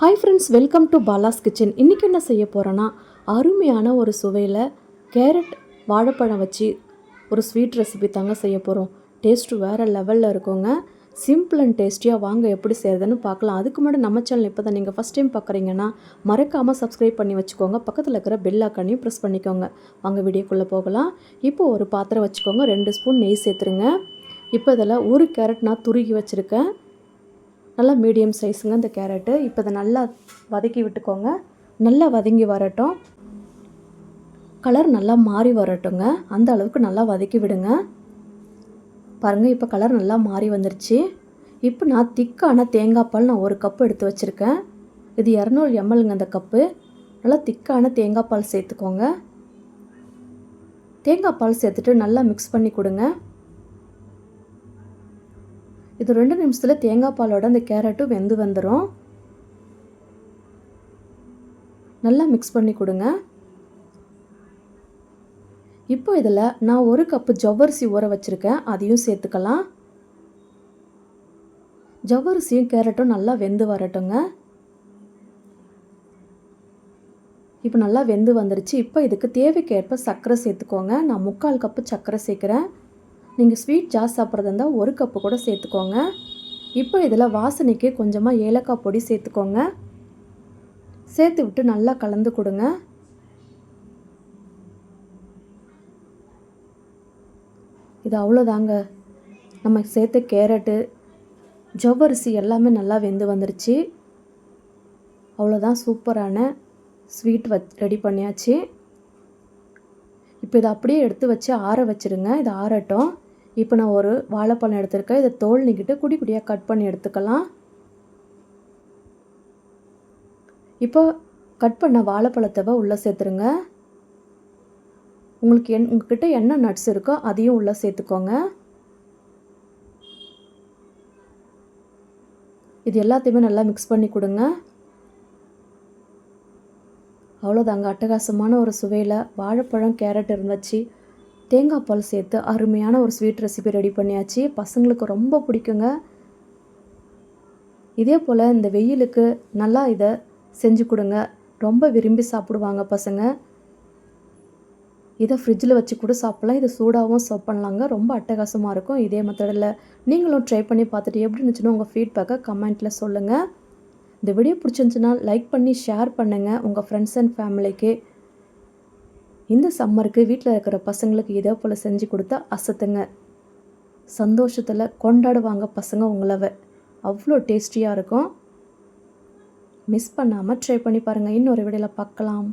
Hi friends welcome to Bala's kitchen இன்றைக்கி என்ன செய்ய போகிறேன்னா அருமையான ஒரு சுவையில் கேரட் வாழைப்பழம் வச்சு ஒரு ஸ்வீட் ரெசிபி தாங்க செய்ய போகிறோம் டேஸ்ட்டு வேறு லெவலில் இருக்கோங்க. சிம்பிள் அண்ட் டேஸ்டியாக வாங்க எப்படி செய்கிறதுன்னு பார்க்கலாம். அதுக்கு முன்னாடி நம்ம சேனல் இப்போ தான் நீங்கள் ஃபஸ்ட் டைம் பார்க்குறீங்கன்னா மறக்காமல் சப்ஸ்கிரைப் பண்ணி வச்சுக்கோங்க. பக்கத்தில் இருக்கிற பெல் ப்ரெஸ் பண்ணிக்கோங்க. வாங்க வீடியோக்குள்ளே போகலாம். இப்போ ஒரு பாத்திரம் வச்சுக்கோங்க. ரெண்டு ஸ்பூன் நெய் சேர்த்துருங்க. இப்போ இதில் ஒரு கேரட் நான் துருகி வச்சுருக்கேன். நல்லா மீடியம் சைஸுங்க இந்த கேரட்டு. இப்போ இதை நல்லா வதக்கி விட்டுக்கோங்க. நல்லா வதங்கி வரட்டும். கலர் நல்லா மாறி வரட்டுங்க. அந்த அளவுக்கு நல்லா வதக்கி விடுங்க. பாருங்கள் இப்போ கலர் நல்லா மாறி வந்துருச்சு. இப்போ நான் திக்கான தேங்காய் பால் நான் ஒரு கப்பு எடுத்து வச்சுருக்கேன். இது இரநூறு எம்எல்ங்க அந்த கப்பு. நல்லா திக்கான தேங்காய் பால் சேர்த்துக்கோங்க. தேங்காய் பால் சேர்த்துட்டு நல்லா மிக்ஸ் பண்ணி கொடுங்க. இது ரெண்டு நிமிஷத்தில் தேங்காய் பாலோட அந்த கேரட்டும் வெந்து வந்துடும் நல்லா மிக்ஸ் பண்ணி கொடுங்க. இப்போ இதில் நான் ஒரு கப்பு ஜவ்வரிசி ஊற வச்சுருக்கேன். அதையும் சேர்த்துக்கலாம். ஜவ்வரிசியும் கேரட்டும் நல்லா வெந்து வரட்டுங்க. இப்போ நல்லா வெந்து வந்துருச்சு. இப்போ இதுக்கு தேவைக்கேற்ப சர்க்கரை சேர்த்துக்கோங்க. நான் முக்கால் கப்பு சர்க்கரை சேர்க்குறேன். நீங்கள் ஸ்வீட் ஜாஸ் சாப்பிட்றதா இருந்தால் ஒரு கப்பு கூட சேர்த்துக்கோங்க. இப்போ இதில் வாசனைக்கு கொஞ்சமாக ஏலக்காய் பொடி சேர்த்துக்கோங்க. சேர்த்து விட்டு நல்லா கலந்து கொடுங்க. இது அவ்வளோதாங்க நம்ம சேர்த்த கேரட்டு ஜவ்வரிசி எல்லாமே நல்லா வெந்து வந்துருச்சு. அவ்வளோதான் சூப்பரான ஸ்வீட் வச் ரெடி பண்ணியாச்சு. இப்போ இதை அப்படியே எடுத்து வச்சு ஆற வச்சுருங்க. இது ஆறட்டும். இப்போ நான் ஒரு வாழைப்பழம் எடுத்திருக்கேன். இதை தோல் நீக்கிட்டு குடி குடியாக கட் பண்ணி எடுத்துக்கலாம். இப்போ கட் பண்ண வாழைப்பழத்தை உள்ளே சேர்த்துருங்க. உங்களுக்கு என் உங்ககிட்ட என்ன நட்ஸ் இருக்கோ அதையும் உள்ளே சேர்த்துக்கோங்க. இது எல்லாத்தையுமே நல்லா மிக்ஸ் பண்ணி கொடுங்க. அவ்வளோதாங்க. அட்டகாசமான ஒரு சுவையில் வாழைப்பழம் கேரட் இருந்துச்சு. தேங்காய் பால் சேர்த்து அருமையான ஒரு ஸ்வீட் ரெசிபி ரெடி பண்ணியாச்சு. பசங்களுக்கு ரொம்ப பிடிக்குங்க. இதே போல் இந்த வெயிலுக்கு நல்லா இதை செஞ்சு கொடுங்க. ரொம்ப விரும்பி சாப்பிடுவாங்க பசங்க. இதை ஃப்ரிட்ஜில் வச்சு கூட சாப்பிட்லாம். இதை சூடாகவும் சர்வ் பண்ணலாங்க. ரொம்ப அட்டகாசமாக இருக்கும். இதே மெத்தடில் நீங்களும் ட்ரை பண்ணி பார்த்துட்டு எப்படி இருந்துச்சுன்னு உங்கள் ஃபீட்பேக்கை கமெண்ட்டில் சொல்லுங்கள் இந்த வீடியோ பிடிச்சிருந்துச்சுன்னா லைக் பண்ணி ஷேர் பண்ணுங்கள் உங்கள் ஃப்ரெண்ட்ஸ் அண்ட் ஃபேமிலிக்கு இந்த சம்மருக்கு வீட்டில் இருக்கிற பசங்களுக்கு இதே போல் செஞ்சு கொடுத்தா அசத்துங்க. சந்தோஷத்தில் கொண்டாடுவாங்க பசங்க உங்களவை. அவ்வளோ டேஸ்டியாக இருக்கும். மிஸ் பண்ணாமல் ட்ரை பண்ணி பாருங்கள் இன்னொரு வீடியோவில் பார்க்கலாம்.